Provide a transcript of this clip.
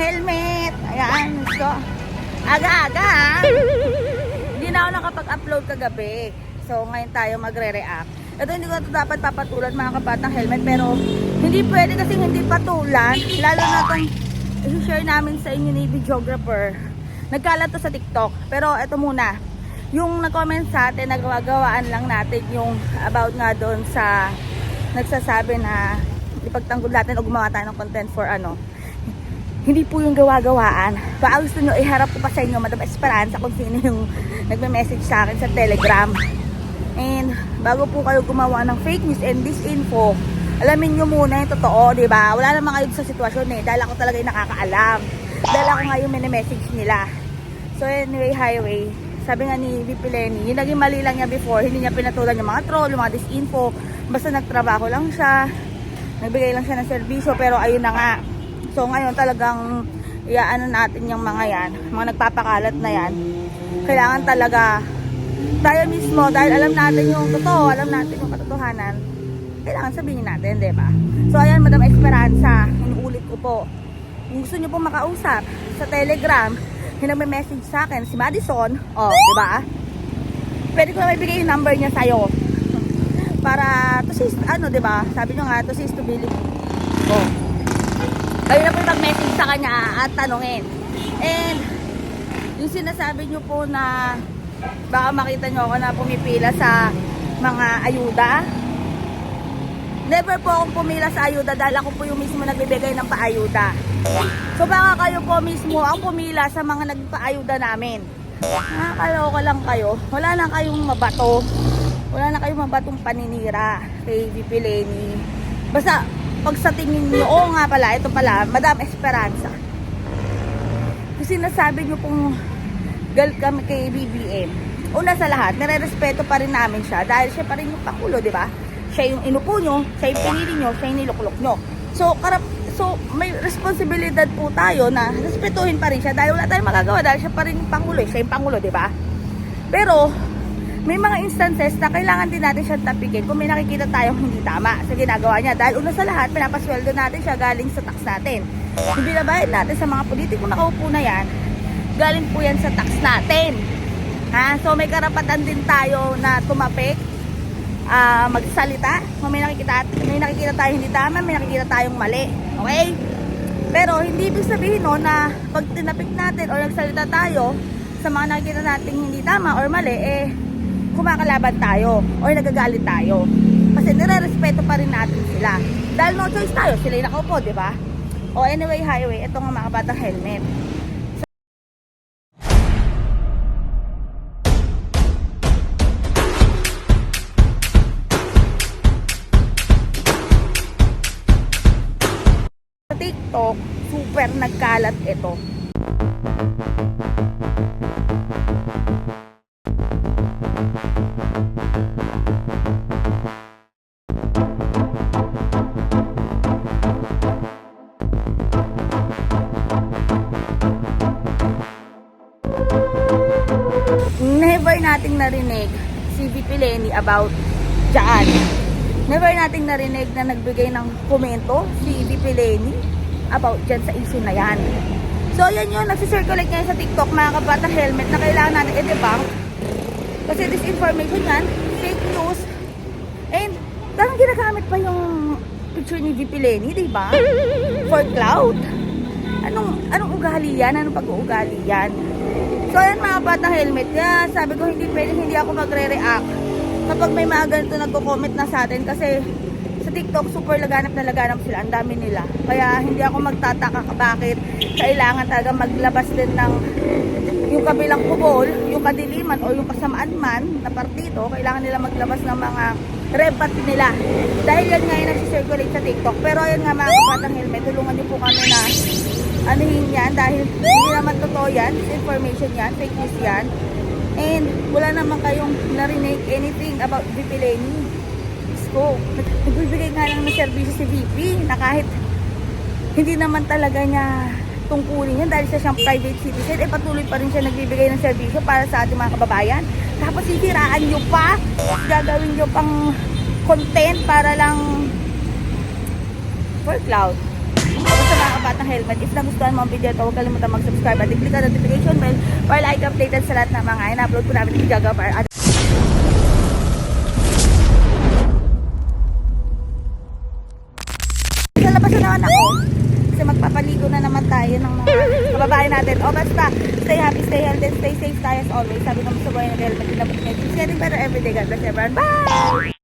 helmet. Ayan, so, aga-aga ha. Hindi na ako nakapag-upload kagabi. So, ngayon tayo magre-react. Ito hindi ko ito dapat papatulan mga kabatang helmet pero hindi pwede kasi hindi patulan. Lalo na itong i-share namin sa inyo ni videographer. Nagkalat to sa TikTok. Pero ito muna. Yung nag-comment sa atin, nagawagawaan lang natin yung about nga doon sa nagsasabi na ipagtanggol natin o gumawa tayo ng content for ano. Hindi po yung gawa-gawaan. Baka gusto nyo iharap ko pa sa inyo, Madam Esperanza, kung sino yung nagme-message sa akin sa Telegram. And bago po kayo gumawa ng fake news and disinfo, alamin nyo muna yung totoo, di ba? Wala naman kayo sa sitwasyon eh, dahil ako talaga yung nakakaalam. Dahil ako nga yung message nila. So anyway, highway, sabi nga ni VP Lenny, yung naging mali lang niya before, hindi niya pinatulan yung mga troll, yung mga disinfo, basta nagtrabaho lang siya, nagbigay lang siya ng serbisyo, pero ayun na nga. So ngayon talagang iaano natin yung mga yan, mga nagpapakalat na yan. Kailangan talaga tayo mismo, dahil alam natin yung totoo, alam natin yung katotohanan, kailangan sabihin natin, di ba? So ayan, Madam Esperanza, inuulit ko po, kung gusto nyo po makausap sa Telegram, yung nagme-message sa akin, si Madison, oh, di ba? Pwede ko na maibigay yung number niya sa'yo. Para, to sis, ano, di ba? Sabi nyo nga, to sis to believe. Oh. Kayo na po yung mag-message sa kanya at tanungin. And, yung sinasabi nyo po na baka makita nyo ako na pumipila sa mga ayuda. Never po akong pumila sa ayuda dahil ako po yung mismo nagbibigay ng paayuda. So baka kayo po mismo ang pumila sa mga nagpaayuda namin. Nakakaloka lang kayo. Wala na kayong mabato. Wala na kayong mabatong paninira kay VP Lenny. Basta pag sa tingin nyo, oo nga pala, ito pala, Madam Esperanza. Kasi sinasabi nyo pong galit kami kay BBM. Una sa lahat, nire-respeto pa rin namin siya dahil siya pa rin yung pakulo, di ba? Siya yung inupo nyo, siya yung pinili nyo, siya yung niluklok nyo. So, karap, so may responsibilidad po tayo na respetuhin pa rin siya dahil wala tayong magagawa dahil siya pa rin yung pangulo, siya yung pangulo, di ba? Pero, may mga instances na kailangan din natin siyang tapikin kung may nakikita tayong hindi tama sa ginagawa niya. Dahil una sa lahat, pinapasweldo natin siya galing sa tax natin. Yung binabayad natin sa mga politiko nakaupo na yan, galing po yan sa tax natin. Ha? So may karapatan din tayo na tumapik, ah, magsalita. Kung may nakikita, may nakikita tayo hindi tama, may nakikita tayong mali. Okay? Pero hindi ibig sabihin no, na pag tinapik natin o nagsalita tayo sa mga nakikita nating hindi tama or mali, eh, kumakalaban tayo or nagagalit tayo. Kasi nire-respeto pa rin natin sila. Dahil no choice tayo, sila yung nakaupo, di ba? O anyway, highway, ito nga mga batang helmet. Sa TikTok, super nagkalat ito. Nating narinig si VP Lenny about dyan. Never nating narinig na nagbigay ng komento si VP Lenny about dyan sa issue na yan. So, yan yun. Nagsisirculate ngayon sa TikTok, mga kabata helmet na kailangan natin i-debunk. Kasi disinformation yan, fake news, and parang ginagamit pa yung picture ni VP Lenny, di ba? For cloud. Anong, anong ugali yan? Anong pag-uugali yan? So, ayan mga batang helmet. Kaya sabi ko, hindi pwede hindi ako magre-react kapag may mga ganito nagko-comment na sa atin kasi sa TikTok super laganap na laganap sila. Ang dami nila. Kaya hindi ako magtataka ka bakit kailangan talaga maglabas din ng yung kabilang kubol, yung kadiliman o yung kasamaan man na partido, kailangan nila maglabas ng mga rebat nila. Dahil yan nga yung nagsisirculate sa TikTok. Pero ayun nga mga kabatang helmet, tulungan niyo po kami na anuhin yan dahil hindi naman totoo yan, disinformation yan, fake news yan. And wala naman kayong narinig anything about VP Lenny. Diyos ko, nagbibigay nga lang ng servisyo si VP na kahit hindi naman talaga niya tungkulin yan dahil siya siyang private citizen, eh patuloy pa rin siya nagbibigay ng serbisyo para sa ating mga kababayan. Tapos sisiraan nyo pa, gagawin nyo pang content para lang for cloud. Mga kabatang helmet. If nagustuhan mo ang video ito, huwag kalimutan mag-subscribe at i-click ang notification bell para like updated sa lahat ng mga ina-upload ko namin igagawa para Sa labas na naman ako. Kasi magpapaligo na naman tayo ng mga kababayan natin. O basta, stay happy, stay healthy, stay safe tayo as always. Sabi naman sa buhay ng helmet, pinabot ngayon. It's getting better every. God bless everyone. Bye!